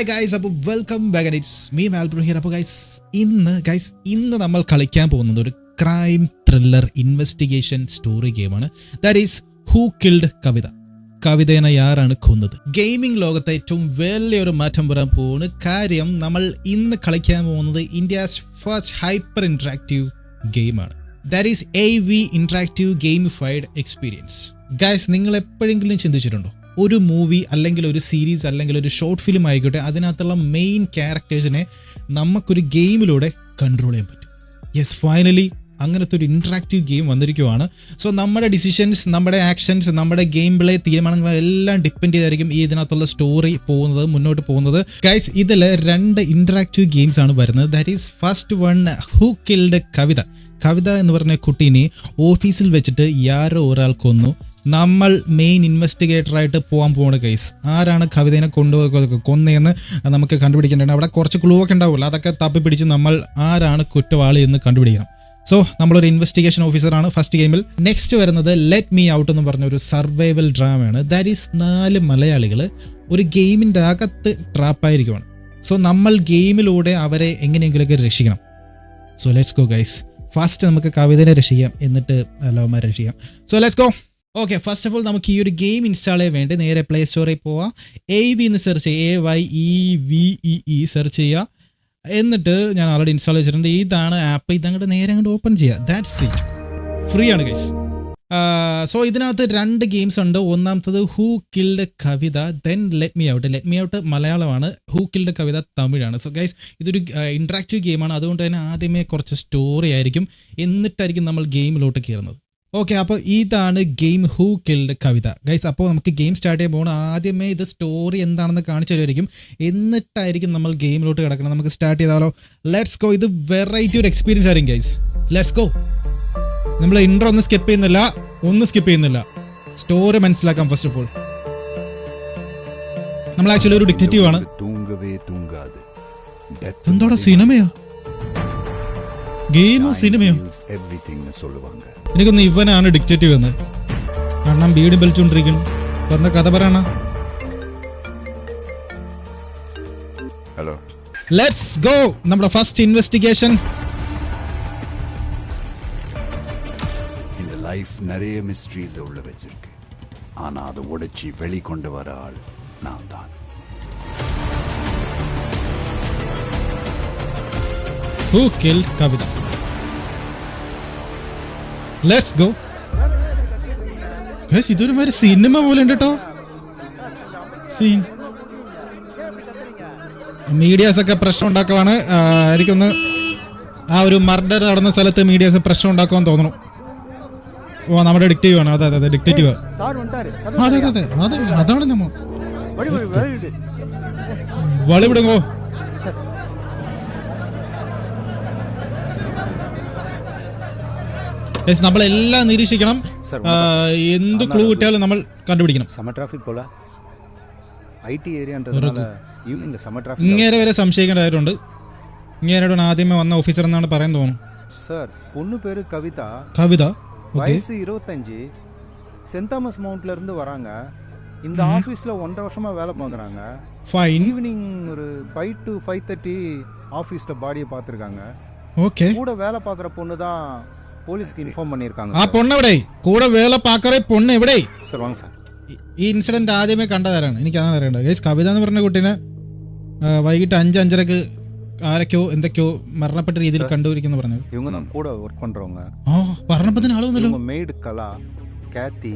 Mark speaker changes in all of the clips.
Speaker 1: Hi guys അപ്പോൾ welcome back it's me Malbro here അപ്പോൾ guys ഇന്ന് ഗൈസ് ഇന്ന് നമ്മൾ കളിക്കാൻ പോകുന്നത് ഒരു ക്രൈം ത്രില്ലർ ഇൻവെസ്റ്റിഗേഷൻ സ്റ്റോറി ഗെയിമാണ് that is who killed Kavitha കവിതേനെ ആരാണ് കൊന്നത്. ഗെയിമിംഗ് ലോകത്തെ ഏറ്റവും വലിയൊരു മാറ്റം വരാൻ പോകുന്നു കാര്യം നമ്മൾ ഇന്ന് കളിക്കാൻ പോകുന്നത് ഇന്ത്യസ് ഫസ്റ്റ് ഹൈപ്പർ ഇൻട്രാക്റ്റീവ് ഗെയിമാണ് that is A V interactive gamified experience guys നിങ്ങൾ എപ്പോഴെങ്കിലും ചിന്തിച്ചിട്ടുണ്ടോ? ഒരു മൂവി അല്ലെങ്കിൽ ഒരു സീരീസ് അല്ലെങ്കിൽ ഒരു ഷോർട്ട് ഫിലിം ആയിക്കോട്ടെ അതിനകത്തുള്ള മെയിൻ ക്യാരക്ടേഴ്സിനെ നമുക്കൊരു ഗെയിമിലൂടെ കൺട്രോൾ ചെയ്യാൻ പറ്റും. യെസ് ഫൈനലി അങ്ങനത്തെ ഒരു ഇൻട്രാക്റ്റീവ് ഗെയിം വന്നിരിക്കുവാണ്. സോ നമ്മുടെ ഡിസിഷൻസ് നമ്മുടെ ആക്ഷൻസ് നമ്മുടെ ഗെയിം പ്ലേ തീരുമാനങ്ങളെല്ലാം ഡിപ്പെൻഡ് ചെയ്തായിരിക്കും ഈ ഇതിനകത്തുള്ള സ്റ്റോറി പോകുന്നത് മുന്നോട്ട് പോകുന്നത്. ഗൈസ് ഇതിൽ രണ്ട് ഇൻട്രാക്റ്റീവ് ഗെയിംസ് ആണ് വരുന്നത്. That is first one who killed Kavitha Kavitha എന്ന് പറഞ്ഞ കുട്ടീനെ ഓഫീസിൽ വെച്ചിട്ട് യാരോ ഒരാൾ കൊന്നു. നമ്മൾ മെയിൻ ഇൻവെസ്റ്റിഗേറ്റർ ആയിട്ട് പോകാൻ പോകുന്ന കേസ് ആരാണ് കവിതയെ കൊണ്ടുപോയി കൊന്നതെന്ന് നമുക്ക് കണ്ടുപിടിക്കേണ്ടത് അവിടെ കുറച്ച് ക്ലൂ ഒക്കെ ഉണ്ടാവില്ല അതൊക്കെ തപ്പി പിടിച്ച് നമ്മൾ ആരാണ് കുറ്റവാളി എന്ന് കണ്ടുപിടിക്കണം. സോ നമ്മളൊരു ഇൻവെസ്റ്റിഗേഷൻ ഓഫീസറാണ് ഫസ്റ്റ് ഗെയിമിൽ നെക്സ്റ്റ് വരുന്നത് ലെറ്റ് മീ ഔട്ട് എന്ന് പറഞ്ഞ ഒരു സർവൈവൽ ഡ്രാമയാണ് ദാറ്റ് ഈസ് നാല് മലയാളികൾ ഒരു ഗെയിമിന്റെ അകത്ത് ട്രാപ്പായിരിക്കുവാണ് സോ നമ്മൾ ഗെയിമിലൂടെ അവരെ എങ്ങനെയെങ്കിലുമൊക്കെ രക്ഷിക്കണം. So let's go guys first നമുക്ക് കവിതനെ രക്ഷിക്കാം. എന്നിട്ട് ലവന്മാരെ രക്ഷിക്കാം. So let's go okay first of all നമുക്ക് ഈ ഒരു ഗെയിം ഇൻസ്റ്റാൾ ചെയ്യാൻ വേണ്ടി നേരെ പ്ലേ സ്റ്റോറിൽ പോവാം. എ വി എന്ന് സെർച്ച് ചെയ്യുക. A Y E V E search ചെയ്യുക. എന്നിട്ട് ഞാൻ ഓൾറെഡി ഇൻസ്റ്റാൾ ചെയ്തിട്ടുണ്ട്. ഇതാണ് ആപ്പ് ഇതങ്ങോട്ട് നേരെ അങ്ങോട്ട് ഓപ്പൺ ചെയ്യുക ദാറ്റ്സ് ഇറ്റ് ഫ്രീ ആണ് ഗൈസ് സോ ഇതിനകത്ത് രണ്ട് ഗെയിംസ് ഉണ്ട്. ഒന്നാമത്തത് who killed Kavitha then let me out let me out മലയാളമാണ്. ഹൂ കിൽഡ് കവിത തമിഴാണ്. സോ ഗൈസ് ഇതൊരു ഇൻട്രാക്റ്റീവ് ഗെയിമാണ് അതുകൊണ്ട് തന്നെ ആദ്യമേ കുറച്ച് സ്റ്റോറി ആയിരിക്കും. എന്നിട്ടായിരിക്കും നമ്മൾ ഗെയിമിലോട്ട് കയറുന്നത് ഓക്കെ അപ്പോൾ ഇതാണ് game who killed Kavitha guys അപ്പോൾ നമുക്ക് ഗെയിം സ്റ്റാർട്ട് ചെയ്യാൻ പോകണം ആദ്യമേ ഇത് സ്റ്റോറി എന്താണെന്ന് കാണിച്ചു തരുമായിരിക്കും എന്നിട്ടായിരിക്കും നമ്മൾ ഗെയിമിലോട്ട് കിടക്കണം നമുക്ക് സ്റ്റാർട്ട് ചെയ്താലോ ലെറ്റ്സ് ഗോ ഇത് വെറൈറ്റി ഒരു എക്സ്പീരിയൻസ് ആയിരിക്കും ഗൈസ് ലെറ്റ്സ് ഗോ നമ്മൾ ഇൻട്രോ ഒന്നും സ്കിപ്പ് ചെയ്യുന്നില്ല ഒന്നും സ്കിപ്പ് ചെയ്യുന്നില്ല സ്റ്റോറി മനസ്സിലാക്കാം ഫസ്റ്റ് ഓഫ് ഓൾ നമ്മൾ ആക്ച്വലി ഒരു ഡിറ്റക്റ്റീവ് ആണ്
Speaker 2: தூங்கவே தூங்காது Death
Speaker 1: എന്തോടെ സിനിമയോ ഗെയിമോ സിനിമയോ
Speaker 2: എവറിത്തിങ് சொல்லுவாங்க
Speaker 1: എനിക്കൊന്ന് ഇവനാണ് ഡിക്റ്റേറ്റീവ് എന്ന് കാരണം ബീഡി വലിച്ചുകൊണ്ടിരിക്കണം വന്ന കഥ പറയണ
Speaker 2: ഹലോ
Speaker 1: ലെറ്റ്സ് ഗോ നമ്മുടെ ഫസ്റ്റ് ഇൻവെസ്റ്റിഗേഷൻ
Speaker 2: இந்த லைஃப் நிறைய மிஸ்ட்ரீஸ் உள்ள வச்சிருக்கு ஆனா அதை உடைச்சி வெளிக்கொண்டு வர ஆள் நான் தான்
Speaker 1: who kill Kavitha let's go guys ഇതൊരു മാതിരി സിനിമ പോലെ ഉണ്ട് കേട്ടോ സീൻ മീഡിയാസ് ഒക്കെ പ്രശ്നം ഉണ്ടാക്കുവാണ്. എനിക്കൊന്ന് ആ ഒരു മർഡർ നടന്ന സ്ഥലത്ത് മീഡിയാസ് പ്രശ്നം ഉണ്ടാക്കുവാൻ തോന്നുന്നു ഓ നമ്മുടെ ഡിക്റ്റീവ് ആണ്. അതെ അതെ ഡിക്റ്റേറ്റീവ് അതെ അതെ അതെ. അതാണ്
Speaker 3: നമ്മൾ
Speaker 1: വളിവിടുങ്ങോ? നമ്മളെല്ലാം നിരീക്ഷിക്കണം
Speaker 3: Sir,
Speaker 1: ആ, എന്ത് ക്ലൂ കിട്ടിയാലും നമ്മൾ കണ്ടുപിടിക്കണം
Speaker 3: செம டிராஃபிக் போல ஐடி ஏரியான்றதுனால ஈவினிங்ல செம டிராஃபிக்
Speaker 1: ഇങ്ങേരെ വരെ സംശയിക്കേണ്ടതായിട്ടുണ്ട് ഇങ്ങേരോട് ആദ്യമേ വന്ന ഓഫീസർ എന്നാണ് പറയാൻ തോന്നുന്നു
Speaker 3: சார் பொண்ணு பேரு கவிதா
Speaker 1: കവിത ഓക്കെ
Speaker 3: வயசு இருபத்தஞ்சு சென்ட் தாமஸ் மவுண்ட்ல இருந்து வராங்க இந்த ஆஃபீஸில் ஒன்றரை வருஷமா வேலை பார்க்குறாங்க
Speaker 1: ഫൈൻ
Speaker 3: ஈவினிங் ஒரு ஃபைவ் டு ஃபைவ் தேர்ட்டி ஆஃபீஸில் பாடியை பார்த்துருக்காங்க
Speaker 1: ഓക്കെ
Speaker 3: கூட வேலை பார்க்குற பொண்ணு தான் போலீஸ்க்கு இன்ஃபார்ம் பண்ணியிருக்காங்க
Speaker 1: ആ പൊണ്ണെവിടെ കൂടെ വേള പാക്കറെ പൊണ്ണ് എവിടെ
Speaker 3: சார் வாங்க சார்
Speaker 1: ഈ- ഈ ഇൻസിഡന്റ് ആദ്യമേ കണ്ടതാരാണ് എനിക്ക് അതാണ് അറിയേണ്ടത് ഗൈസ് കവിത എന്ന് പറഞ്ഞ കുട്ടീനെ ആ, വൈകിട്ട് അഞ്ച് അഞ്ചരക്ക് ആരൊക്കെയോ എന്തൊക്കെയോ മരണപ്പെട്ട രീതിയിൽ കണ്ടുപിടിക്കുന്നു പറഞ്ഞത്
Speaker 3: இவங்க தான் கூட ஒர்க் பண்ணுறவங்க
Speaker 1: ആ പറഞ്ഞപ്പത്തിന് ആള് വന്നല്ലോ
Speaker 3: இவங்க maid Kala Kathy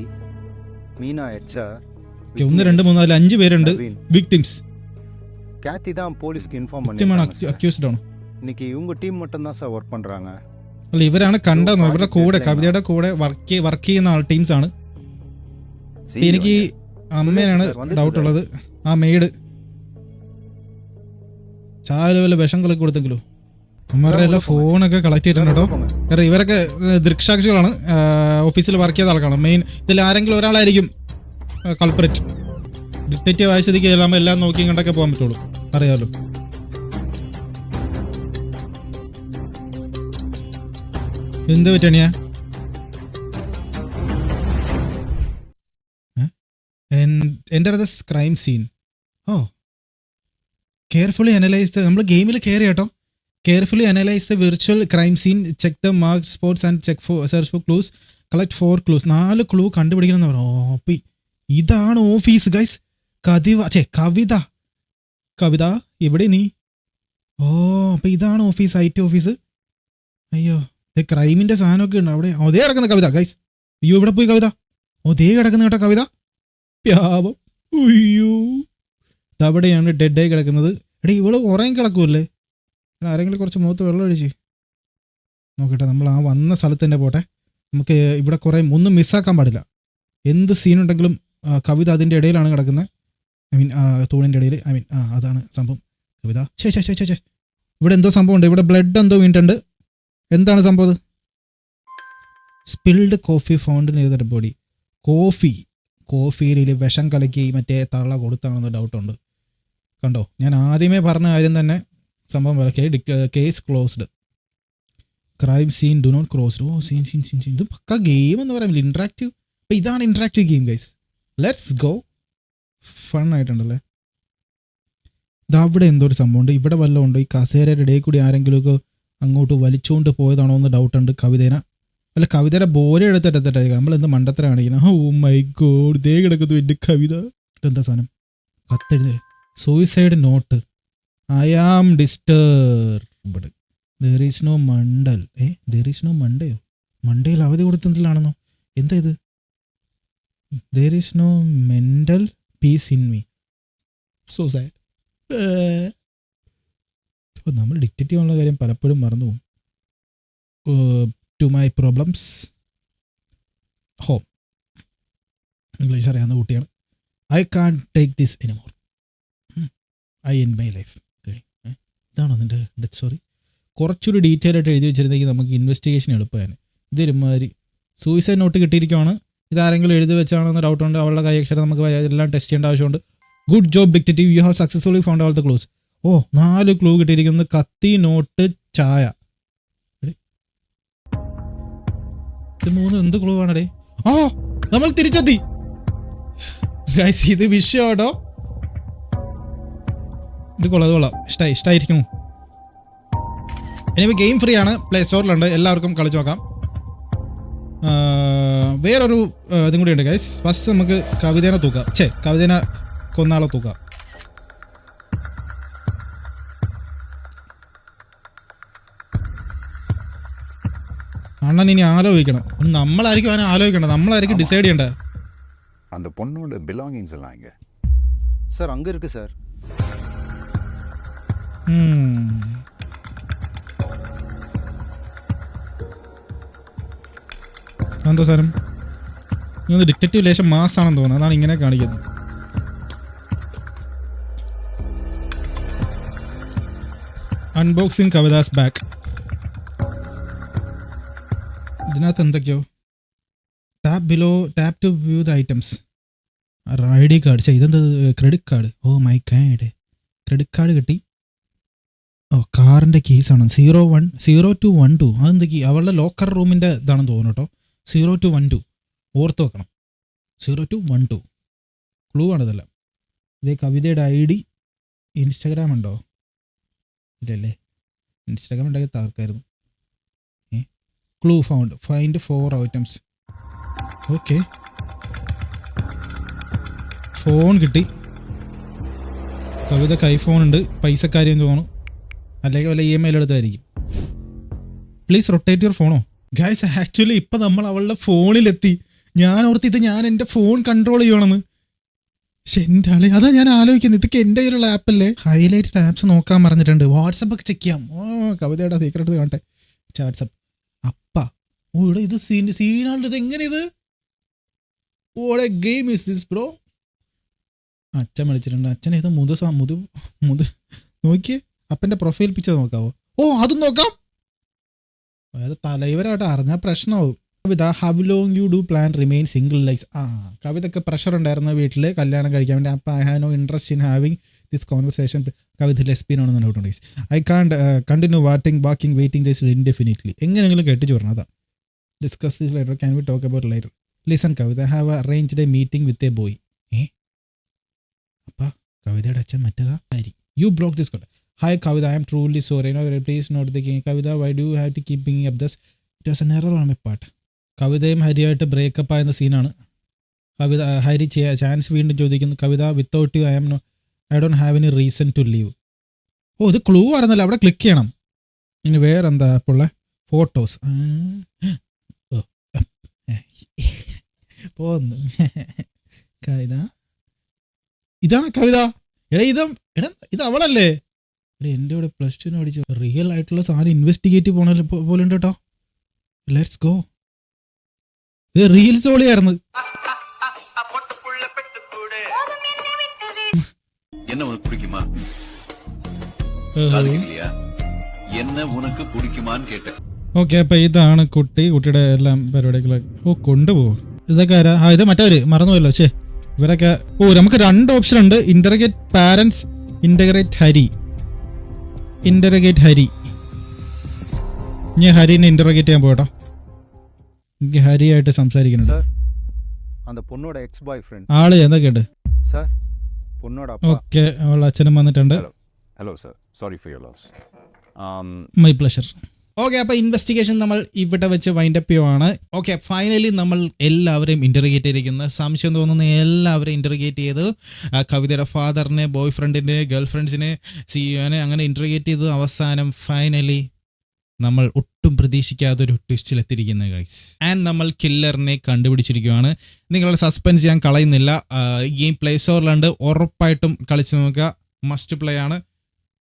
Speaker 3: Meena HR
Speaker 1: Okay, ഒന്ന് രണ്ട് മൂന്ന് നാല് അഞ്ച് പേരുണ്ട്
Speaker 3: நவீன்
Speaker 1: വിക്ടിംസ്
Speaker 3: கேத்தி தான் போலீஸ்க்கு இன்ஃபார்ம்
Speaker 1: കൃത്യമാണ്
Speaker 3: பண்ணிருக்காங்க சார்.
Speaker 1: അക്യൂസ്ഡ് ആണ്
Speaker 3: இன்னைக்கு இவங்க டீம் மட்டும் தான் சார் ஒர்க் பண்றாங்க
Speaker 1: അല്ല ഇവരാണ് കണ്ടത്. ഇവരുടെ കൂടെ കവിതയുടെ കൂടെ വർക്ക് വർക്ക് ചെയ്യുന്ന ആൾ ടീംസ് ആണ്. എനിക്ക് അമ്മേനാണ് ഡൗട്ട് ഉള്ളത്. ആ മെയ്ഡ്. ചായ വല്ല വിഷം കളക്കി കൊടുത്തെങ്കിലോ? അമ്മമാരുടെ എല്ലാം ഫോണൊക്കെ കളക്ട് ചെയ്തിട്ടുണ്ട് കേട്ടോ. കാരണം ഇവരൊക്കെ ദൃക്സാക്ഷികളാണ്. ഓഫീസിൽ വർക്ക് ചെയ്ത ആൾക്കാണ് മെയിൻ ഇതിൽ ആരെങ്കിലും ഒരാളായിരിക്കും കൾപ്രറ്റ് ഡിറ്റക്റ്റീവ് ആയ സ്ഥിതിക്ക് എല്ലാം എല്ലാം നോക്കിയും കണ്ടൊക്കെ പോകാൻ പറ്റുള്ളൂ. അറിയാമല്ലോ എന്ത് പറ്റണിയാ എന്റെ ദസ് ക്രൈം സീൻ ഓ. കെയർഫുള്ളി അനലൈസ് ദ നമ്മൾ ഗെയിമിൽ കയറി കേട്ടോ. Carefully analyse the virtual crime scene check the mark sports and check for search for clues collect four clues നാല് ക്ലൂ കണ്ടുപിടിക്കണം എന്ന് പറഞ്ഞു ഓപ്പി ഇതാണ് ഓഫീസ് ഗൈസ് കതിവ ചേ കവിത. കവിത ഇവിടെ നീ? ഓ അപ്പൊ ഇതാണ് ഓഫീസ് ഐ ടി ഓഫീസ് അയ്യോ. ക്രൈമിന്റെ സാധനമൊക്കെ ഉണ്ട്. അവിടെ ഒതേ കിടക്കുന്ന കവിത ഗൈസ് അയ്യോ ഇവിടെ പോയി കവിത? ഒതേ കിടക്കുന്ന കേട്ടോ കവിത. പ്യാവം അയ്യോ. അവിടെയാണ് ഡെഡായി കിടക്കുന്നത്. എടീ ഇവൾ ഉറങ്ങി കിടക്കുമല്ലേ ആരെങ്കിലും കുറച്ച് മുഖത്ത് വെള്ളം ഒഴിച്ച്. നോക്കട്ടെ നമ്മൾ ആ വന്ന സ്ഥലത്ത് തന്നെ പോട്ടെ. നമുക്ക് ഇവിടെ കുറേ ഒന്നും മിസ്സാക്കാൻ പാടില്ല. എന്ത് സീനുണ്ടെങ്കിലും കവിത അതിന്റെ ഇടയിലാണ് കിടക്കുന്നത്. ഐ മീൻ തൂണിന്റെ ഇടയിൽ. ഐ മീൻ ആ അതാണ് സംഭവം. കവിത. ശേ ശേ ശേ ഇവിടെ എന്തോ സംഭവമുണ്ട്. ഇവിടെ ബ്ലഡ് എന്തോ വീണിട്ടുണ്ട്. എന്താണ് സംഭവം സ്പിൽഡ് കോഫി ഫൗണ്ട് എഴുതേണ്ട ബോഡി കോഫി കോഫിയിൽ വിഷം കലക്കി മറ്റേ തള്ള കൊടുത്താണെന്ന് ഡൗട്ടുണ്ട് കണ്ടോ? ഞാൻ ആദ്യമേ പറഞ്ഞ കാര്യം തന്നെ സംഭവം പോലെ case closed crime scene do not closed oh scene scene scene scene ഇത് പക്ക ഗെയിം എന്ന് പറയുമ്പോൾ ഇൻട്രാക്റ്റീവ് അപ്പം ഇതാണ് interactive game guys let's go fun ആയിട്ടുണ്ടല്ലേ? ഇത് അവിടെ എന്തോ ഒരു സംഭവമുണ്ട്. ഇവിടെ വല്ലതും ഉണ്ടോ? ഈ കസേരയുടെ ഇടയിൽ കൂടി ആരെങ്കിലുമൊക്കെ അങ്ങോട്ട് വലിച്ചുകൊണ്ട് പോയതാണോ എന്ന് ഡൗട്ടുണ്ട് കവിതേന. അല്ല കവിതയുടെ ബോലെ എടുത്തിട്ടെ നമ്മൾ എന്ത് മണ്ടത്തര കാണിക്കുന്നത് ഓ മൈ ഗോഡ് ദേ കിടക്കുന്നു എന്റെ കവിത. ഇതെന്താ സാധനം? കത്തെഴുതി. Suicide note I am disturbed there is no mental. ഏ ദർ ഈസ് നോ മണ്ടയോ? മണ്ടയിൽ അവധി കൊടുത്തതിലാണെന്നോ? എന്താ ഇത്? There is no mental peace in me so sad നമ്മൾ ഡിക്റ്റേറ്റ് ഉള്ള കാര്യം പലപ്പോഴും മറന്നു to my problems home English അറിയാവുന്ന കുട്ടിയാണ്. I can't take this anymore I end my life ഇതാണോ നിന്റെ ഡെത്ത് സോറി കുറച്ചൊരു ഡീറ്റെയിൽ ആയിട്ട് എഴുതി വെച്ചിരുന്നെങ്കിൽ നമുക്ക് ഇൻവെസ്റ്റിഗേഷൻ എളുപ്പമാണ് ഇതൊരുമാതിരി സൂയിസൈഡ് നോട്ട് കിട്ടിയിരിക്കുവാണ്. ഇതാരെങ്കിലും എഴുതി വെച്ചാണെന്ന് ഡൗട്ട് ഉണ്ട്. അവളുടെ കൈയക്ഷരം നമുക്ക് എല്ലാം ടെസ്റ്റ് ചെയ്യേണ്ട ആവശ്യമുണ്ട്. Good job detective you have successfully found all the clues ഓ നാല് ക്ലൂ കിട്ടിയിരിക്കുന്നത് കത്തി നോട്ട് ചായ. മൂന്ന് എന്ത് ക്ലൂ ആണടേ? ഓ നമ്മൾ തിരിച്ചെത്തി. ഗൈസ് ഇത് വിഷയമാണോ ഇത് കൊള്ളാം ഇത് കൊള്ളാം. ഇഷ്ടമായി ഇഷ്ടമായിരിക്കുന്നു ഇനി ഗെയിം ഫ്രീ ആണ്. പ്ലേ സ്റ്റോറിലുണ്ട് എല്ലാവർക്കും കളിച്ചു നോക്കാം. വേറൊരു ഇതും കൂടി ഉണ്ട് ഗൈസ് ഫസ്റ്റ് നമുക്ക് കവിതേനെ തൂക്കാം. ഛേ കവിതേനെ കൊന്നാളെ തൂക്കാം. അണ്ണൻ ഇനി ആലോചിക്കണം നമ്മളായിരിക്കും അവനെ ആലോചിക്കേണ്ടത് നമ്മളായിരിക്കും ഡിസൈഡ് ചെയ്യേണ്ടത്
Speaker 2: அந்த பொண்ணோட பிலாங்கிங்ஸ் எல்லாம் இங்க
Speaker 3: சார் அங்கே இருக்குது சார்
Speaker 1: ഉം. എന്താ സാരം ഇതൊന്ന് ഡിറ്റക്റ്റീവ് ലേശം മാസാണെന്ന് തോന്നുന്നു അതാണ് ഇങ്ങനെ കാണിക്കുന്നത് അൺബോക്സിങ് കവിതാസ് ബാക്ക് ഇതിനകത്ത് എന്തൊക്കെയോ? Tap below tap to view the items I D card ഇതെന്താ credit card oh my god credit card കിട്ടി. ഓ കാറിന്റെ കീസാണ് zero one zero two one two അതെന്തൊക്കെ അവളുടെ ലോക്കർ റൂമിന്റെ ഇതാണെന്ന് തോന്നുന്നു കേട്ടോ. സീറോ ടു വൺ ടു ഓർത്ത് വെക്കണം. Zero two one two clue ആണ് ഇതെല്ലാം. ഇതേ കവിതയുടെ ഐ ഡി ഇൻസ്റ്റാഗ്രാം ഉണ്ടോ? ഇല്ലല്ലേ. ഇൻസ്റ്റാഗ്രാം ഉണ്ടെങ്കിൽ താർക്കായിരുന്നു. ഏ clue found find four items okay phone കിട്ടി. കവിത കൈഫോൺ ഉണ്ട്. പൈസക്കാര്യം തോന്നുന്നു. അല്ലെങ്കിൽ വല്ല ഇ എം ഐയിൽ എടുത്തായിരിക്കും പ്ലീസ് റൊട്ടേറ്റ് യുവർ ഫോണോ ഗൈസ് ആക്ച്വലി ഇപ്പം നമ്മൾ അവളുടെ ഫോണിലെത്തി ഞാൻ ഓർത്ത് ഇത് ഞാൻ എന്റെ ഫോൺ കൺട്രോൾ ചെയ്യണമെന്ന്. പക്ഷെ എന്റെ ആളെ അതാ ഞാൻ ആലോചിക്കുന്നത്. ഇതൊക്കെ എന്റെ കയ്യിലുള്ള ആപ്പല്ലേ ഹൈലൈറ്റഡ് ആപ്സ് നോക്കാൻ പറഞ്ഞിട്ടുണ്ട് വാട്സപ്പ് ഒക്കെ ചെക്ക് ചെയ്യാം. ഓ കവിതയുടെ സീക്രട്ട് കാണട്ടെ. വാട്സപ്പ് അപ്പ ഓ ഇവിടെ ഇത് സീൻ സീനാണ്ട് ഇത് എങ്ങനെ ഇത് ഓടെ ഗെയിം ഇസ് ദിസ് ബ്രോ. അച്ഛൻ വിളിച്ചിട്ടുണ്ട്. അച്ഛൻ ഇത് മുതു മുതു മുതു നോക്കിയേ അപ്പന്റെ പ്രൊഫൈൽ പിക്ചർ നോക്കാവോ? ഓ അതും നോക്കാം. അതായത് തലൈവരായിട്ട് അറിഞ്ഞാൽ പ്രശ്നമാവും Kavitha how long you do plan remain single life ആ കവിതയ്ക്ക് പ്രഷർ ഉണ്ടായിരുന്നു വീട്ടിൽ കല്യാണം കഴിക്കാൻ വേണ്ടി. അപ്പം I have no interest in having this conversation Kavitha ലെസ്ബിയനാണെന്ന് doubt I can't continue waiting walking waiting this indefinitely എങ്ങനെയെങ്കിലും കെട്ടിച്ചു വരണം discuss this later can we talk about later listen Kavitha. Have arranged a meeting with a boy ഏ? അപ്പ കവിതയുടെ അച്ഛൻ മറ്റേതാ? Are you block this കൊണ്ട് hi Kavitha. I'm truly sorry no please not the king Kavitha why do have to keep Bing up this it was an error on my part കവിതയും ഹരിയായിട്ട് breakup ആയെന്ന സീനാണ് കവിത Hari chance വീണ്ടും ചോദിക്കുന്നു. Kavitha without you I'm no I don't have any reason to leave ഓ ഇത് clue ആയിരുന്നല്ലോ. അവിടെ click ചെയ്യണം. ഇനി വേറെ എന്താ അപ്പോൾ ഫോട്ടോസ് പോന്നു. കവിത. ഇതാണ് കവിത. എടാ ഇതം എടാ ഇത് അവളല്ലേ? എടാ എന്റെ ഇവിടെ പ്ലസ് ടുവിന് പഠിച്ചു റിയൽ ആയിട്ടുള്ള സാധനം ഇൻവെസ്റ്റിഗേറ്റ് പോണ പോലെ ഉണ്ട് കേട്ടോ. ലെറ്റ്സ് ഗോ ഇത് റീൽസ് പോലെയായിരുന്നു.
Speaker 2: என்ன உனக்கு பிடிக்குமா இல்லையா என்ன உனக்கு பிடிக்குமான்னு கேட்டேன்
Speaker 1: ഓക്കെ അപ്പൊ ഇതാണ് കുട്ടി കുട്ടിയുടെ എല്ലാം പരിപാടികളൊക്കെ ഓ കൊണ്ടുപോകും ഇതൊക്കെ ആരാ ആ ഇത് മറ്റവര് മറന്നുപോയല്ലോ ശേ ഇവരൊക്കെ ഓ നമുക്ക് രണ്ട് ഓപ്ഷൻ ഉണ്ട് interrogate parents integrate Hari interrogate Hari ഞാൻ ഹരിനെ ഇന്റർഗേറ്റ് ചെയ്യാൻ പോകട്ടോ എനിക്ക് ഹരിയായിട്ട് സംസാരിക്കുന്നുണ്ട്
Speaker 3: சார் அந்த பொண்ணோட எக்ஸ் பாய் ஃப்ரெண்ட்
Speaker 1: ആള് എന്തൊക്കെയുണ്ട്
Speaker 3: சார்
Speaker 1: ഓക്കെ അവളുടെ അച്ഛനും വന്നിട്ടുണ്ട്.
Speaker 2: Hello sir sorry for your loss
Speaker 1: my pleasure okay അപ്പോൾ ഇൻവെസ്റ്റിഗേഷൻ നമ്മൾ ഇവിടെ വെച്ച് വൈൻഡ് അപ്പ് ചെയ്യുവാണ്. ഓക്കെ ഫൈനലി നമ്മൾ എല്ലാവരെയും ഇന്റർഗേറ്റ് ചെയ്തിരിക്കുന്നത് സംശയം തോന്നുന്ന എല്ലാവരെയും ഇന്റർഗേറ്റ് ചെയ്ത്. കവിതയുടെ ഫാദറിനെ ബോയ് ഫ്രണ്ടിനെ ഗേൾ ഫ്രണ്ട്സിനെ സിഇഒനെ അങ്ങനെ ഇന്റർഗേറ്റ് ചെയ്ത്. അവസാനം ഫൈനലി നമ്മൾ ഒട്ടും പ്രതീക്ഷിക്കാതെ ഒരു ട്വിസ്റ്റിലെത്തിയിരിക്കുന്നത് ഗൈസ് ആൻഡ് നമ്മൾ കില്ലറിനെ കണ്ടുപിടിച്ചിരിക്കുകയാണ്. നിങ്ങളുടെ സസ്പെൻസ് ഞാൻ കളയുന്നില്ല. ഗെയിം പ്ലേ സ്റ്റോറിലുണ്ട് ഉറപ്പായിട്ടും കളിച്ച് നോക്കുക. മസ്റ്റ് പ്ലേ ആണ്.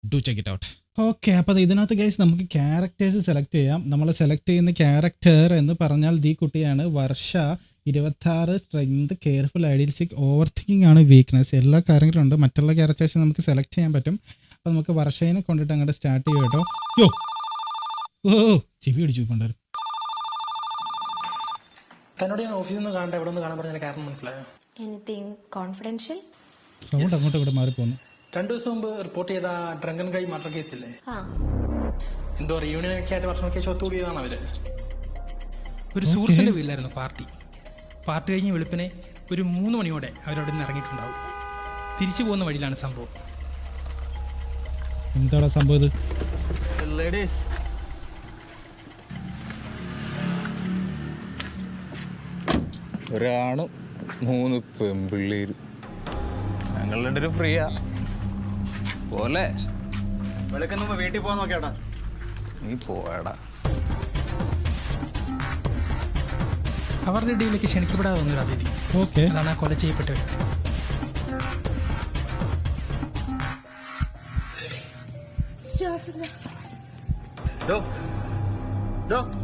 Speaker 1: Do check it out okay അപ്പോൾ ഇതിനകത്ത് ഗൈസ് നമുക്ക് ക്യാരക്ടേഴ്സ് സെലക്ട് ചെയ്യാം. നമ്മൾ സെലക്ട് ചെയ്യുന്ന ക്യാരക്ടർ എന്ന് പറഞ്ഞാൽ ദീ കുട്ടിയാണ്. വർഷ ഇരുപത്താറ് strength careful idealistic over thinking ആണ് വീക്ക്നെസ് എല്ലാ കാര്യങ്ങളും ഉണ്ട്. മറ്റുള്ള ക്യാരക്ടേഴ്സ് നമുക്ക് സെലക്ട് ചെയ്യാൻ പറ്റും. അപ്പോൾ നമുക്ക് വർഷേനെ കൊണ്ടിട്ട് അങ്ങോട്ട് സ്റ്റാർട്ട് ചെയ്യാം കേട്ടോ. യോ ഓ ചെവി അടിച്ചു പണ്ടാരും
Speaker 4: തന്നോട് ഞാൻ ഓഫീസിൽ നിന്ന് കാണണ്ട എവിടെ നിന്ന് കാണാൻ പറഞ്ഞ കാരണം മനസ്സിലായോ?
Speaker 5: എനിത്തിങ് കോൺഫിഡൻഷ്യൽ
Speaker 1: സൗണ്ട് അങ്ങോട്ടും ഇവിടെ മാറിപ്പോന്നു.
Speaker 4: രണ്ടു ദിവസം മുമ്പ് റിപ്പോർട്ട് ചെയ്ത ഡ്രങ്കൻ കൈ മർഡർ കേസില്ലേ
Speaker 5: ആ.
Speaker 4: എന്തോ റീയൂണിയൻ ഒക്കെ ആയിട്ട് വർഷം കേസ് ഒത്തുകൂടിയതാണ് അവർ. ഒരു സുഹൃത്തിന്റെ വീട്ടിലായിരുന്നു പാർട്ടി പാർട്ടി കഴിഞ്ഞ് വെളുപ്പിനെ ഒരു മൂന്ന് മണിയോടെ അവരവിടെ നിന്ന് ഇറങ്ങിയിട്ടുണ്ടാവും. തിരിച്ചു പോകുന്ന വഴിയിലാണ് സംഭവം.
Speaker 1: എന്താണ് സംഭവം ഇത്?
Speaker 6: ഒരാണും മൂന്ന് പെമ്പിള്ളേരും. ഞങ്ങൾ രണ്ടുപേരും ഫ്രീയാ. പോലെ
Speaker 3: വെളുക്കുന്ന വീട്ടിൽ പോകാൻ നോക്കിയാടാ
Speaker 6: നീ പോടാ
Speaker 4: അവരുടെ ഇടയിലേക്ക് ക്ഷണിക്കപ്പെടാതെ വന്നൊരു അതിഥി.
Speaker 1: ഓക്കെ.
Speaker 4: അതാണ് ആ കൊല ചെയ്യപ്പെട്ട വ്യക്തി.
Speaker 3: ഡോ. ഡോ.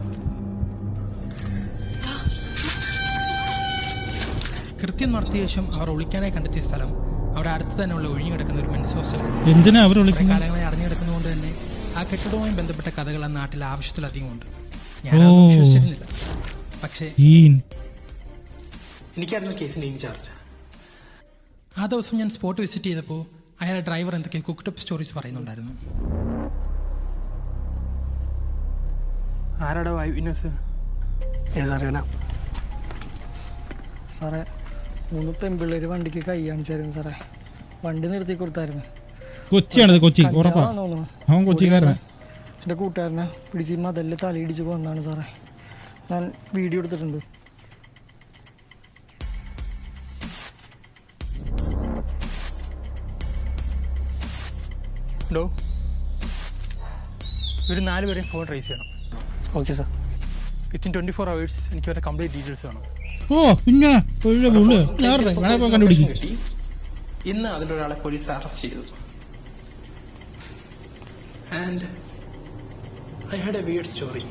Speaker 4: കൃത്യം നടത്തിയ ശേഷം അവർ ഒളിക്കാനായി കണ്ടെത്തിയ സ്ഥലം. അവിടെ അടുത്ത് തന്നെയുള്ള ഒഴിഞ്ഞു കിടക്കുന്ന ഒരു മെൻസ് ഹോസ്റ്റലാണ്
Speaker 1: എന്തിനാ അവർ
Speaker 4: കാലങ്ങളെ അറിഞ്ഞു കിടക്കുന്നതുകൊണ്ട് തന്നെ ആ കെട്ടിടവുമായി ബന്ധപ്പെട്ട കഥകൾ ആ നാട്ടിൽ ആവശ്യത്തിലധികം ഉണ്ട് ഞാൻ വിശ്വസിച്ചിരുന്നില്ല. പക്ഷേ എനിക്കായിരുന്നു കേസിന്റെ ഇൻചാർജ് ആ ദിവസം ഞാൻ സ്പോട്ട് വിസിറ്റ് ചെയ്തപ്പോൾ അയാളുടെ ഡ്രൈവർ എന്തൊക്കെ കുക്ക്ഡപ്പ് സ്റ്റോറീസ് പറയുന്നുണ്ടായിരുന്നു. ആരാടോ വിറ്റ്നസ്
Speaker 7: ഏതറിയണ സാറേ മൂന്ന് പെൺപിള്ളേർ വണ്ടിക്ക് കൈ കാണിച്ചായിരുന്നു സാറേ. വണ്ടി നിർത്തി കൊടുത്തായിരുന്നു.
Speaker 1: കൊച്ചിയാണത് കൊച്ചി. ഉറപ്പാ. അവൻ കൊച്ചിക്കാരനാ.
Speaker 7: എന്റെ കൂട്ടുകാരനെ. പിടിച്ച് മതൽ മതലിൽ തലയിടിച്ച് കൊന്നാണ് സാറേ. ഞാൻ വീഡിയോ എടുത്തിട്ടുണ്ട്.
Speaker 4: ഹലോ. ഒരു നാല് പേരെയും ഫോൺ ട്രേസ് ചെയ്യണം.
Speaker 7: Okay sir.
Speaker 4: Within twenty four hours എനിക്ക് അവരുടെ കംപ്ലീറ്റ് ഡീറ്റെയിൽസ് വേണം.
Speaker 1: ഓ പിന്നെ കണ്ടുപിടിക്കും.
Speaker 4: ഇന്ന് അതിലൊരാളെ പോലീസ് അറസ്റ്റ് ചെയ്തു. And I had a weird
Speaker 1: story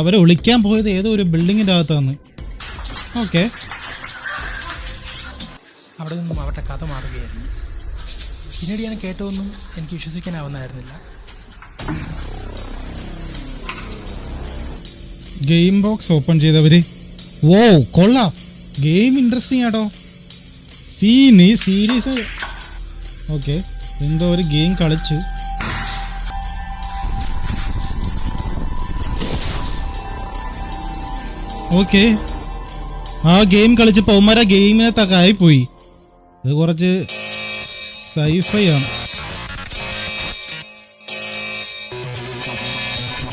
Speaker 1: അവരെ ഒളിക്കാൻ പോയത് ഏതോ ഒരു ബിൽഡിങ്ങിന്റെ അകത്താണ് ഓക്കെ
Speaker 4: അവിടെ നിന്നും അവരുടെ കഥ മാറുകയായിരുന്നു. പിന്നീട് ഞാൻ കേട്ടതൊന്നും എനിക്ക് വിശ്വസിക്കാനാവുന്നതായിരുന്നില്ല.
Speaker 1: ഗെയിം ബോക്സ് ഓപ്പൺ ചെയ്തവര്. വോ കൊള്ളാം. ഗെയിം ഇൻട്രസ്റ്റിംഗ് ആട്ടോ. സീന് സീരീസ് ഓക്കെ എന്തോ ഒരു ഗെയിം കളിച്ചു. ഓക്കെ ആ ഗെയിം കളിച്ച് കളിച്ചപ്പോൾ ഗെയിമിനെ ഗെയിമിനകത്തൊക്കെ ആയിപ്പോയി അത് കുറച്ച് സൈഫൈ ആണ്.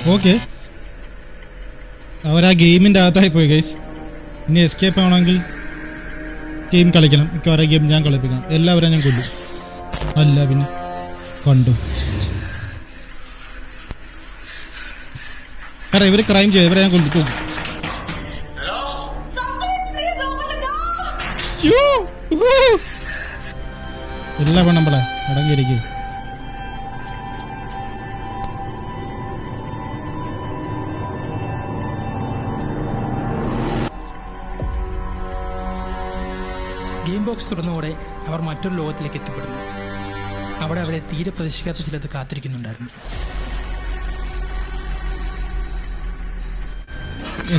Speaker 1: ഓക്കെ അവരാ ഗെയിമിന്റെ അകത്തായി പോയി ഗൈസ് ഇനി എസ്കേപ്പ് ആവണമെങ്കിൽ ഗെയിം കളിക്കണം. മിക്കവാറും ഗെയിം ഞാൻ കളിപ്പിക്കണം. എല്ലാവരും ഞാൻ കൊല്ലും. അല്ല പിന്നെ കണ്ടു. കാരണം ഇവർ ക്രൈം ചെയ്തു ഇവരെ ഞാൻ കൊല്ലു തൂക്കും! എല്ലാ പെണ്ണമ്പളെ അടങ്ങിയിരിക്കും.
Speaker 4: ബോക്സ് തുറന്നതോടെ അവർ മറ്റൊരു ലോകത്തിലേക്ക് എത്തിപ്പെടുന്നു അവിടെ അവരെ തീരെ പ്രതീക്ഷിക്കാത്ത ചിലത് കാത്തിരിക്കുന്നുണ്ടായിരുന്നു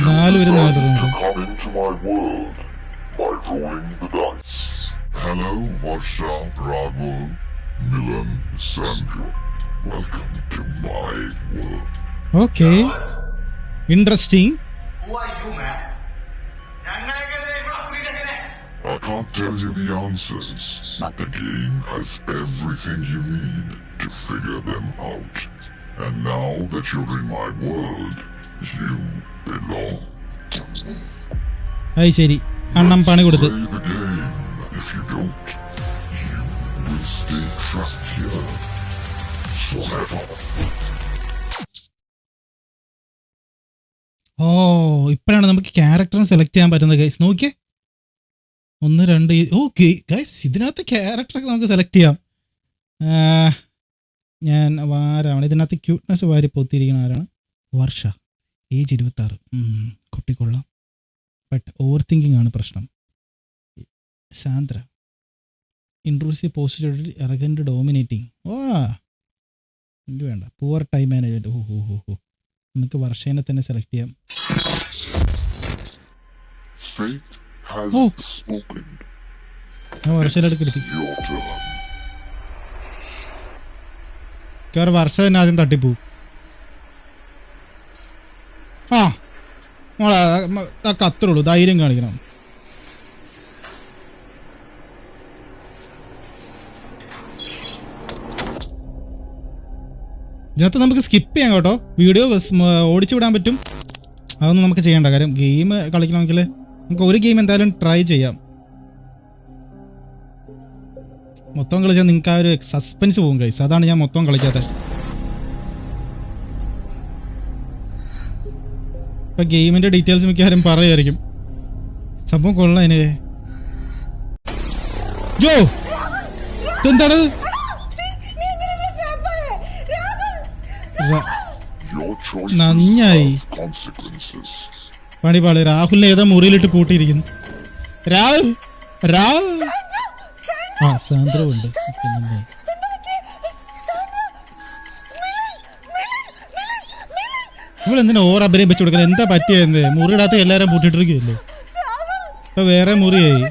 Speaker 1: നാല് പേര് നാല്.
Speaker 8: Hello, Milan, Sandra. Welcome to my world.
Speaker 1: Interesting
Speaker 8: I can't tell you the answers, but the game has everything you need to figure them out. And now that you're in my world, you belong.
Speaker 1: അത് ശരി അണ്ണം പണി കൊടുത്ത്
Speaker 8: Play the game. If you don't, you will stay trapped here forever.
Speaker 1: ഓ ഇപ്പോഴാണ് നമുക്ക് ക്യാരക്ടറിനെ select ചെയ്യാൻ പറ്റുന്നത് guys നോക്കിയേ ഒന്ന് രണ്ട് ഓക്കെ ഗൈസ് ഇതിനകത്ത് ക്യാരക്ടറൊക്കെ നമുക്ക് സെലക്ട് ചെയ്യാം. ഞാൻ ആരാണ് ഇതിനകത്ത് ക്യൂട്ട്നെസ് വാരി പൊത്തിയിരിക്കുന്ന ആരാണ്? വർഷ ഏജ് ഇരുപത്താറ്. കുട്ടിക്കൊള്ളാം. ബട്ട് ഓവർ തിങ്കിങ് ആണ് പ്രശ്നം. Sandra intrusive positive arrogant dominating ഓ എനിക്ക് വേണ്ട. പൂവർ ടൈം മാനേജ്മെന്റ് ഓ ഹോ ഹോ ഹോ. നമുക്ക് വർഷേനെ തന്നെ സെലക്ട് ചെയ്യാം.
Speaker 8: Has
Speaker 1: Oh.
Speaker 8: spoken.
Speaker 1: വർഷ തന്നെ ആദ്യം തട്ടിപ്പോ. ആ. മോളെ അതൊക്കെ അത്രേ ഉള്ളൂ ധൈര്യം കാണിക്കണം. ഇതിനകത്ത് നമുക്ക് സ്കിപ്പ് ചെയ്യാം കേട്ടോ. വീഡിയോ ഓടിച്ചു വിടാൻ പറ്റും. അതൊന്നും നമുക്ക് ചെയ്യേണ്ട കാര്യം. ഗെയിം കളിക്കണമെങ്കിൽ നമുക്ക് ഒരു ഗെയിം എന്തായാലും ട്രൈ ചെയ്യാം. മൊത്തം കളിച്ചാൽ നിങ്ങൾക്ക് ആ ഒരു സസ്പെൻസ് പോകും കൈസ് അതാണ് ഞാൻ മൊത്തം കളിക്കാത്തത് ഇപ്പൊ ഗെയിമിന്റെ ഡീറ്റെയിൽസ് മിക്കവാറും പറയുമായിരിക്കും. സംഭവം കൊള്ളാം അതിന്. ജോ നന്നായി. പണിപാളി രാഹുലിനെ ഏതാ മുറിയിലിട്ട് പൂട്ടിയിരിക്കുന്നു. രാഹുൽ രാഹുൽ. ആ സാന്ദ്രവുണ്ട്. നിങ്ങൾ എന്തിനാ ഓർ അഭിനയം വെച്ച് എന്താ പറ്റിയെന്ന് മുറിയിടാത്ത എല്ലാരും പൂട്ടിട്ടിരിക്കുകയല്ലേ? ഇപ്പൊ വേറെ മുറിയായി.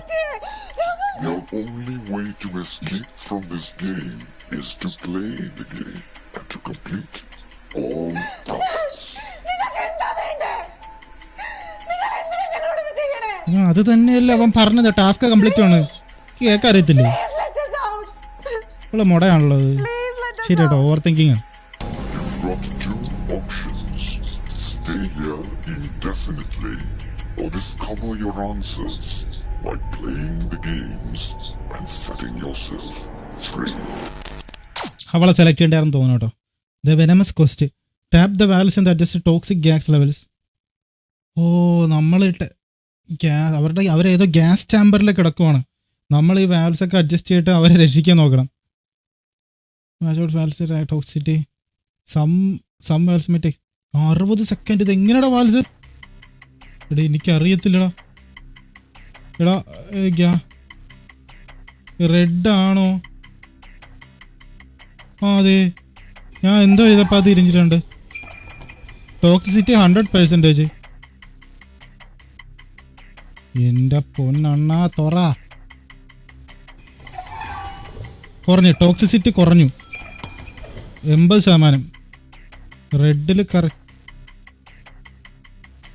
Speaker 8: Is to play the game and to complete all tasks.
Speaker 1: അത് തന്നെയല്ലേ അവൻ പറഞ്ഞത്. ടാസ്ക് കംപ്ലീറ്റ് ആണ്. കേക്കറിയത്തില്ലേ ഉള്ള മുടയാണുള്ളത് ശരി കേട്ടോ
Speaker 8: over thinking or discover your answers by playing the games and setting yourself free.
Speaker 1: അവളെ സെലക്ട് ചെയ്യേണ്ടായിരുന്നു തോന്നുന്നു കേട്ടോ. The venomous quest tap the valves and adjust toxic gas levels ഓ നമ്മളിട്ട് ഗ്യാസ് അവരുടെ അവരേതോ ഗ്യാസ് ചാമ്പറിൽ കിടക്കുവാണ്. നമ്മൾ ഈ വാൽസ് ഒക്കെ അഡ്ജസ്റ്റ് ചെയ്തിട്ട് അവരെ രക്ഷിക്കാൻ നോക്കണം. Valves toxicity some some valves മറ്റേ അറുപത് സെക്കൻഡ് ഇത് എങ്ങനെയാടാ വാൽസ്? എടാ എനിക്കറിയത്തില്ലടാ. എടാ ഗ്യാ. റെഡ് ആണോ? ആ അതെ. ഞാൻ എന്തോ ചെയ്തപ്പോൾ അത് തിരിഞ്ഞിട്ടുണ്ട്. ടോക്സിസിറ്റി ഹൺഡ്രഡ് പെർസെന്റേജ് എന്റെ പൊന്നണ്ണാ തൊറ. കുറഞ്ഞു ടോക്സിസിറ്റി കുറഞ്ഞു. എൺപത് ശതമാനം. റെഡിൽ കറ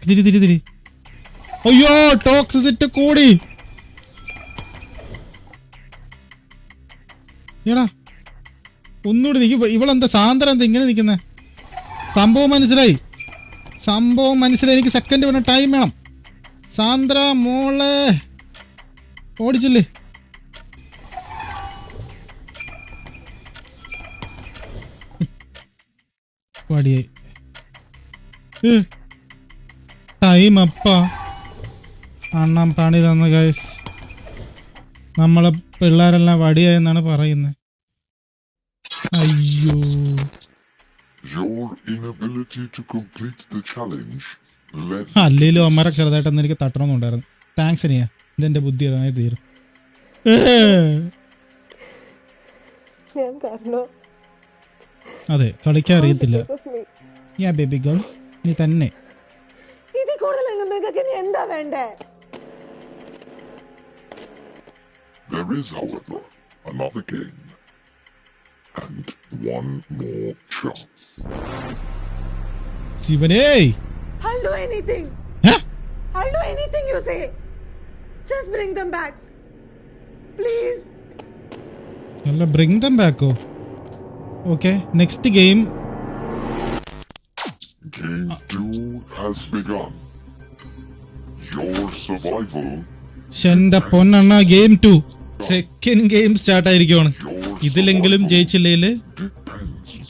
Speaker 1: തിരി തിരി തിരി. അയ്യോ ടോക്സിസിറ്റി കൂടി. എടാ ഒന്നുകൂടി നിക്ക്. ഇവളെന്താ സാന്ദ്ര എന്താ ഇങ്ങനെ നിൽക്കുന്നേ സംഭവം മനസ്സിലായി. സംഭവം മനസ്സിലായി. എനിക്ക് സെക്കൻഡ് വേണം ടൈം വേണം. സാന്ദ്ര മോളെ. ഓടിച്ചില്ലേ? ടൈം അപ്പ. അണ്ണാൻ പണി തന്ന ഗൈസ് നമ്മളെ പിള്ളേരെല്ലാം വടിയായെന്നാണ് പറയുന്നത് അയ്യോ.
Speaker 8: Your inability to complete the challenge
Speaker 1: അല്ലേലും അമ്മരെ ചെറുതായിട്ടൊന്നും എനിക്ക് തട്ടണമെന്നുണ്ടായിരുന്നു താങ്ക്സ് അനിയ. ഇതെന്റെ ബുദ്ധി ബുദ്ധിയായിട്ട് തീരും. അതെ കളിക്കാൻ അറിയത്തില്ല. യാ ബേബി ഗേൾ നീ തന്നെ.
Speaker 9: എന്താ വേണ്ടേ?
Speaker 8: There is, however, another game. And one more chance.
Speaker 1: ശിവനേ!
Speaker 9: I'll do anything.
Speaker 1: ഹ?
Speaker 9: I'll do anything you say. Just bring them back. Please.
Speaker 1: അല്ല bring them ബാക്കോ okay next game
Speaker 8: Game two has begun. Your survival,
Speaker 1: എന്റെ പൊന്നെണ്ണ game two second game start ആയിരിക്കുവാണ് ഇതിലെങ്കിലും
Speaker 8: ജയിച്ചില്ലേൽ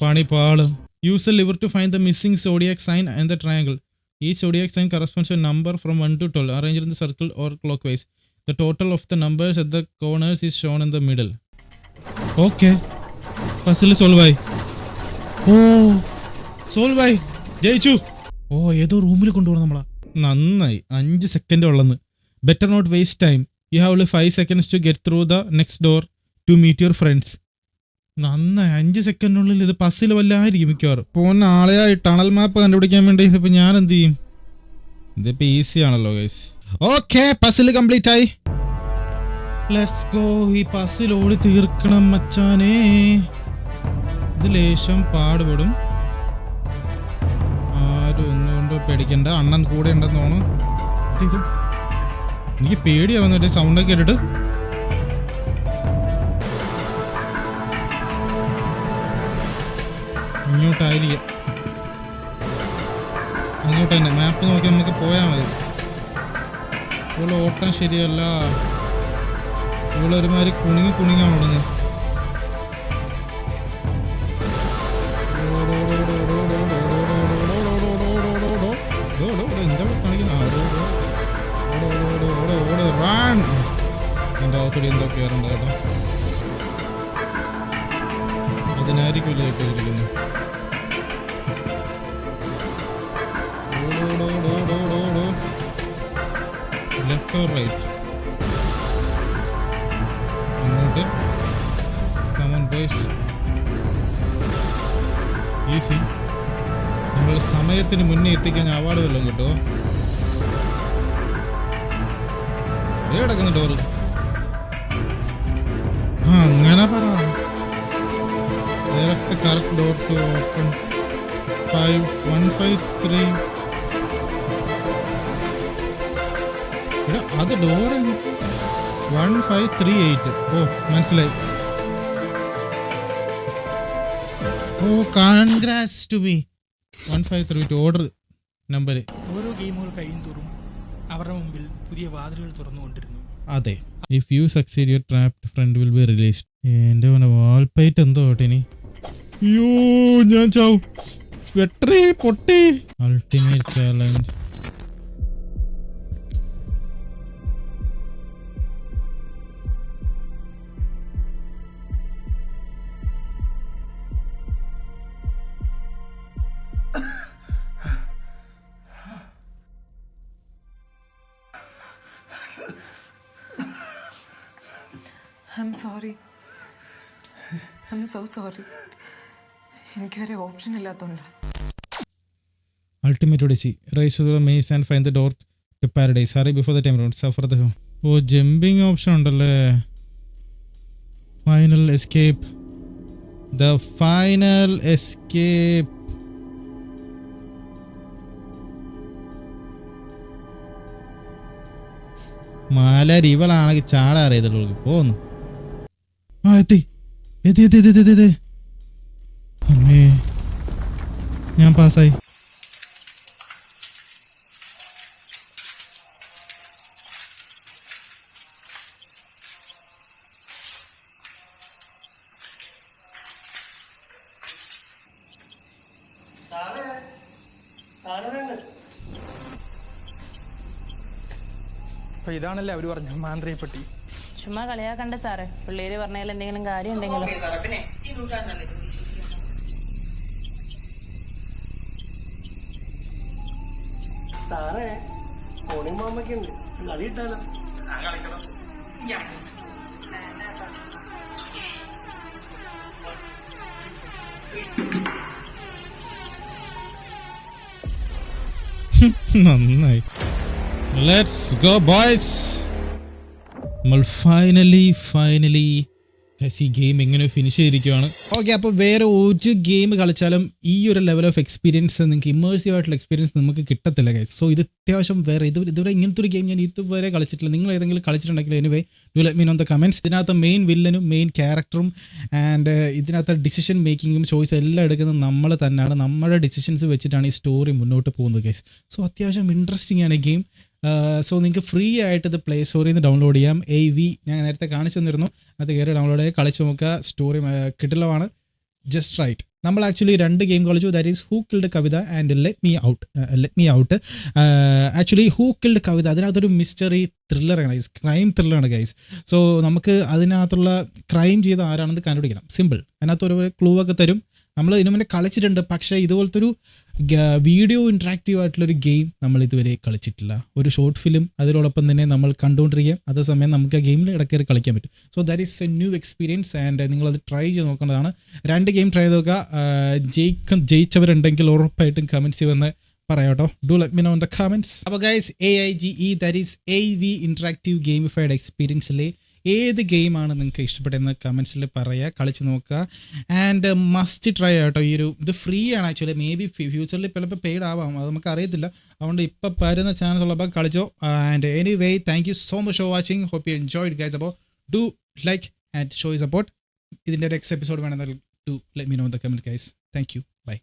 Speaker 1: പണി പാളും use lever to find the missing zodiac sign and the triangle ഈ zodiac sign corresponds a number from one to twelve arrange in the circle or clockwise the total of the numbers at the corners is shown in the middle okay puzzle solve ആയി. ഓ solve ആയി. ജയിച്ചു. ഓ ഏതോ റൂമിൽ കൊണ്ടുപോകണം നമ്മളാ. നന്നായി. അഞ്ച് സെക്കൻഡ് ഉള്ളെന്ന്. Better not waste time you have five seconds to get through the next door to meet your friends നന്നായി അഞ്ച് സെക്കൻഡിനുള്ളിൽ ഇത് പസ്സിൽ വല്ലായിരിക്കും മിക്കവാറും. പോന്ന ആളെയായി ടണൽ മാപ്പ് കണ്ടുപിടിക്കാൻ വേണ്ടി ഇതിപ്പോ ഞാൻ എന്ത് ചെയ്യും? ഇതിപ്പോ ഈസി ആണല്ലോ ഗൈസ് ഓക്കെ പസ്സിൽ കംപ്ലീറ്റ് ആയി. ലെറ്റ്സ് ഗോ ഈ പസ്സിൽ ഓടി തീർക്കണം മച്ചാനേ. ഇത് ലേശം പാടുപെടും. ആരും ഒന്നുകൊണ്ട് പേടിക്കണ്ട. അണ്ണൻ കൂടെ ഉണ്ടെന്ന് തോന്നുന്നു. എനിക്ക് പേടിയാവുന്നുണ്ട് സൗണ്ട് ഒക്കെ ഇങ്ങോട്ടായിരിക്കാം. അങ്ങോട്ട് തന്നെ മാപ്പ് നോക്കി നമുക്ക് പോയാൽ മതി. ഇവിടെ ഓട്ടം ശരിയല്ല. ഇവളൊരുമാതിരി കുണുങ്ങി കുണുങ്ങിയാണ് ഓടുന്നത്. എന്റെ അകത്തോടെ എന്തോ നമ്മൾ സമയത്തിന് മുന്നേ എത്തിക്കാൻ അവാർഡ് വല്ലതും കിട്ടുമോ കിടക്കുന്ന ഡോറ് ആ അങ്ങനെ പറ. Correct door to open five one five three അത് door one five three eight ഓ മനസ്സിലായി. ഓ congrats to me one five three two order number
Speaker 4: ഓരോ ഗെയിമുകൾ കഴിയും തോറും അവരുടെ മുമ്പിൽ പുതിയ വാതിലുകൾ തുറന്നുകൊണ്ടിരുന്നു.
Speaker 1: അതെ. If you succeed your trapped friend will be released എന്റെ മോനെ വാൾപ്പൈറ്റ് എന്തോ ഇനി? അയ്യോ ഞാൻ ചാവും. വെട്ടറി പൊട്ടി.
Speaker 9: Ultimate challenge I sorry I'm so sorry എനിക്ക് വരെ ഓപ്ഷൻ ഇല്ലാത്തതുകൊണ്ട്
Speaker 1: ultimate odyssey rise to the maze and find the door to paradise സാറി before the time round suffer the home oh jumping option ഉണ്ടല്ലേ? Final escape the final escape മാലരിവളാണെങ്കിൽ ചാടാറിയതുള്ളൂ പോന്നു ആ എത്തി. എത്തി എത്തി എത്തി എത്തി ഏത് അമ്മേ. ഞാൻ പാസ്സായി.
Speaker 4: അപ്പൊ ഇതാണല്ലേ അവർ പറഞ്ഞ മാന്ത്രികപ്പെട്ടി
Speaker 5: ചുമ്മാ കണ്ട സാറേ. പിള്ളേര് പറഞ്ഞാൽ എന്തെങ്കിലും കാര്യം ഉണ്ടെങ്കിലും?
Speaker 7: സാറേ. കോണിംഗ് മാമൊക്കെ ഉണ്ട്. കളി ഇട്ടാലോ
Speaker 1: നന്നായി. ലെറ്റ്സ് ഗോ ബോയ്സ് നമ്മൾ ഫൈനലി ഫൈനലി ഈ ഗെയിം എങ്ങനെ ഫിനിഷ് ചെയ്തിരിക്കുകയാണ് ഓക്കെ അപ്പോൾ വേറെ ഒരു ഗെയിം കളിച്ചാലും ഈ ഒരു ലെവൽ ഓഫ് എക്സ്പീരിയൻസ് നിങ്ങൾക്ക് ഇമേഴ്സീവ് ആയിട്ടുള്ള എക്സ്പീരിയൻസ് നമുക്ക് കിട്ടത്തില്ല ഗൈസ് സോ ഇത് അത്യാവശ്യം വേറെ ഇത് ഇതുവരെ ഇങ്ങനത്തെ ഒരു ഗെയിം ഞാൻ ഇതുവരെ കളിച്ചിട്ടില്ല. നിങ്ങൾ ഏതെങ്കിലും കളിച്ചിട്ടുണ്ടെങ്കിൽ anyway do let mean on the comments ഇതിനകത്ത് മെയിൻ വില്ലനും മെയിൻ ക്യാരക്ടറും ആൻഡ് ഇതിനകത്ത് ഡിസിഷൻ മേക്കിങ്ങും ചോയ്സ് എല്ലാം എടുക്കുന്നത് നമ്മൾ തന്നെയാണ്. നമ്മുടെ ഡിസിഷൻസ് വെച്ചിട്ടാണ് ഈ സ്റ്റോറി മുന്നോട്ട് പോകുന്നത് ഗൈസ് സോ അത്യാവശ്യം ഇൻട്രസ്റ്റിംഗ് ആണ് ഈ ഗെയിം സോ നിങ്ങൾക്ക് ഫ്രീ ആയിട്ട് ഇത് പ്ലേ സ്റ്റോറിൽ നിന്ന് ഡൗൺലോഡ് ചെയ്യാം. എ വി ഞാൻ നേരത്തെ കാണിച്ചു തന്നിരുന്നു. അത് കയറി ഡൗൺലോഡ് ചെയ്ത് കളിച്ചു നോക്കുക. സ്റ്റോറി കിട്ടില്ലമാണ് ജസ്റ്റ് റൈറ്റ് നമ്മൾ ആക്ച്വലി രണ്ട് ഗെയിം കളിച്ചു. That is who killed Kavitha and let me out let me out actually who killed Kavitha അതിനകത്തൊരു മിസ്റ്ററി ത്രില്ലറാണ് ഗൈസ് ക്രൈം ത്രില്ലറാണ് ഗൈസ് സോ നമുക്ക് അതിനകത്തുള്ള ക്രൈം ചെയ്ത ആരാണെന്ന് കണ്ടുപിടിക്കണം. സിമ്പിൾ അതിനകത്ത് ഒരു ക്ലൂ ഒക്കെ തരും. നമ്മൾ ഇതിനു മുന്നേ കളിച്ചിട്ടുണ്ട്. പക്ഷേ ഇതുപോലത്തെ ഒരു വീഡിയോ ഇൻട്രാക്റ്റീവ് ആയിട്ടുള്ളൊരു ഗെയിം നമ്മൾ ഇതുവരെ കളിച്ചിട്ടില്ല. ഒരു ഷോർട്ട് ഫിലിം അതിനോടൊപ്പം തന്നെ നമ്മൾ കണ്ടുകൊണ്ടിരിക്കുകയും അതേസമയം നമുക്ക് ആ ഗെയിമിൽ ഇടയ്ക്കേറി കളിക്കാൻ പറ്റും. So that is a new experience and നിങ്ങളത് ട്രൈ ചെയ്ത് നോക്കേണ്ടതാണ്. രണ്ട് ഗെയിം ട്രൈ ചെയ്ത് നോക്കുക. ജയിക്ക ജയിച്ചവരുണ്ടെങ്കിൽ ഉറപ്പായിട്ടും കമന്റ്സ് വന്ന് പറയാം കേട്ടോ. Do let me know in the comments അപ്പോൾ guys A I G E that is a we interactive gamified എക്സ്പീരിയൻസിലെ ഏത് ഗെയിമാണ് നിങ്ങൾക്ക് ഇഷ്ടപ്പെട്ടതെന്ന് കമൻസിൽ പറയുക കളിച്ച് നോക്കുക. ആൻഡ് മസ്റ്റ് ട്രൈ ആട്ടോ ഈ ഒരു ഇത് ഫ്രീ ആണ് ആക്ച്വലി മേ ബി ഫ്യൂച്ചറിൽ ചിലപ്പോൾ പെയ്ഡ് ആവാം. അത് നമുക്ക് അറിയത്തില്ല. അതുകൊണ്ട് ഇപ്പം പരുന്ന ചാൻസ് ഉള്ളപ്പോൾ കളിച്ചോ. And any thank you so much for watching hope you enjoyed guys അപ്പോൾ do like and show support ഇതിന്റെ next episode വേണമെന്നാൽ do let me know the comment guys thank you bye